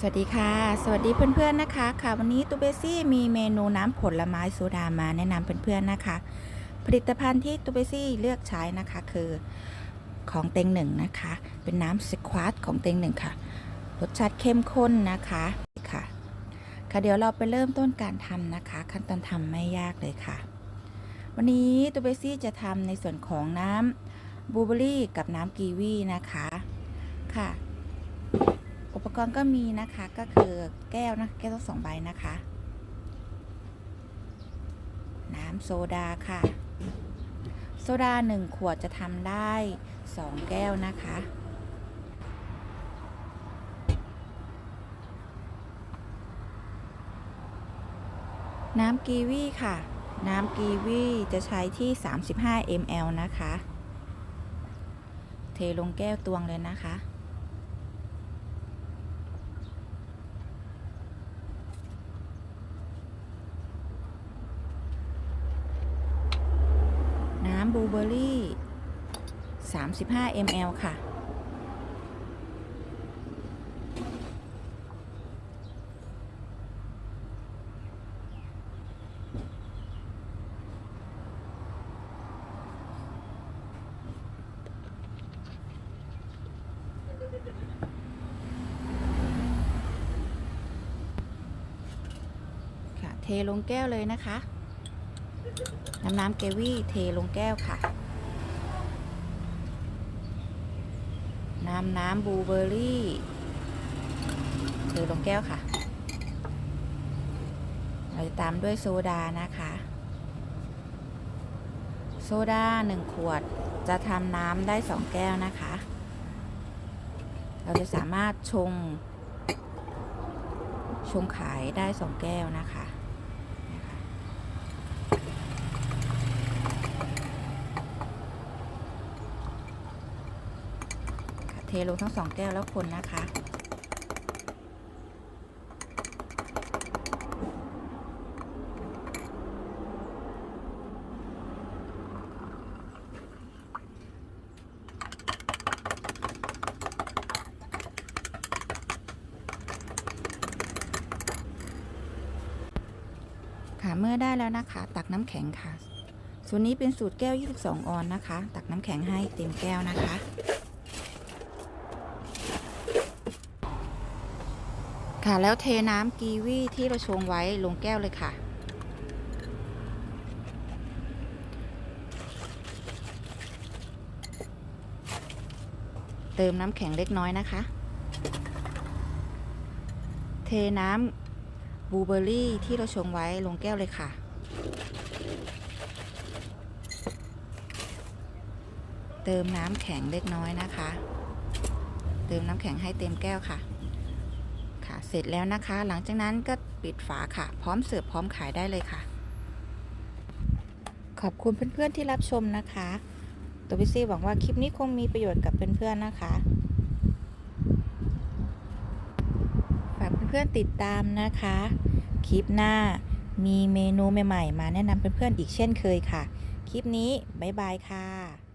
สวัสดีค่ะ สวัสดีเพื่อนๆนะคะ ค่ะวันนี้ตูเบซี่มีเมนูน้ำผลไม้โซดามาแนะนำเพื่อนๆนะคะ ผลิตภัณฑ์ที่ตูเบซี่เลือกใช้นะคะคือของเต็งหนึ่งนะคะ เป็นน้ำสควอตของเต็งหนึ่งค่ะ รสชาติเข้มข้นนะคะค่ะ ค่ะเดี๋ยวเราไปเริ่มต้นการทำนะคะ ขั้นตอนทำไม่ยากเลยค่ะ วันนี้ตูเบซี่จะทำในส่วนของน้ำบลูเบอรี่กับน้ำกีวีนะคะค่ะ กรณ์ก็มีนะคะก็คือแก้วนะแก้วสองใบนะคะ น้ำโซดาค่ะ โซดาหนึ่งขวดจะทำได้สองแก้วนะคะน้ำกีวีค่ะ น้ำกีวีจะใช้ที่ 35 ml นะคะ เทลงแก้วตวงเลยนะคะ น้ำบลูเบอร์รี่ 35 ml ค่ะค่ะเทลงแก้วเลยนะคะ น้ำน้ำเกวี่เทลงแก้วค่ะ น้ำน้ำบลูเบอร์รี่เทลงแก้วค่ะ เราจะตามด้วยโซดานะคะ โซดาหนึ่งขวดจะทำน้ำได้สองแก้วนะคะ เราจะสามารถชงชงขายได้สองแก้วนะคะ ค่ะ เทลงทั้งสองแก้วแล้วคนนะคะ ค่ะเมื่อได้แล้วนะคะ ตักน้ำแข็งค่ะส่วนนี้เป็นสูตรแก้ว 22 ออนนะคะ ตักน้ำแข็งให้เต็มแก้วนะคะ ค่ะ แล้วเทน้ำกีวีที่เราชงไว้ลงแก้วเลยค่ะ เติมน้ำแข็งเล็กน้อยนะคะ เทน้ำบลูเบอร์รี่ที่เราชงไว้ลงแก้วเลยค่ะเติมน้ำแข็งเล็กน้อยนะคะ เติมน้ำแข็งให้เต็มแก้วค่ะ ค่ะ เสร็จแล้วนะคะ หลังจากนั้นก็ปิดฝาค่ะ พร้อมเสิร์ฟพร้อมขายได้เลยค่ะ ขอบคุณเพื่อนๆที่รับชมนะคะ ตัวพิซี่หวังว่าคลิปนี้คงมีประโยชน์กับเพื่อนๆนะคะ ฝากเพื่อนๆติดตามนะคะ คลิปหน้ามีเมนูใหม่ๆ มาแนะนำเพื่อนๆอีกเช่นเคยค่ะ คลิปนี้บ๊ายบายค่ะ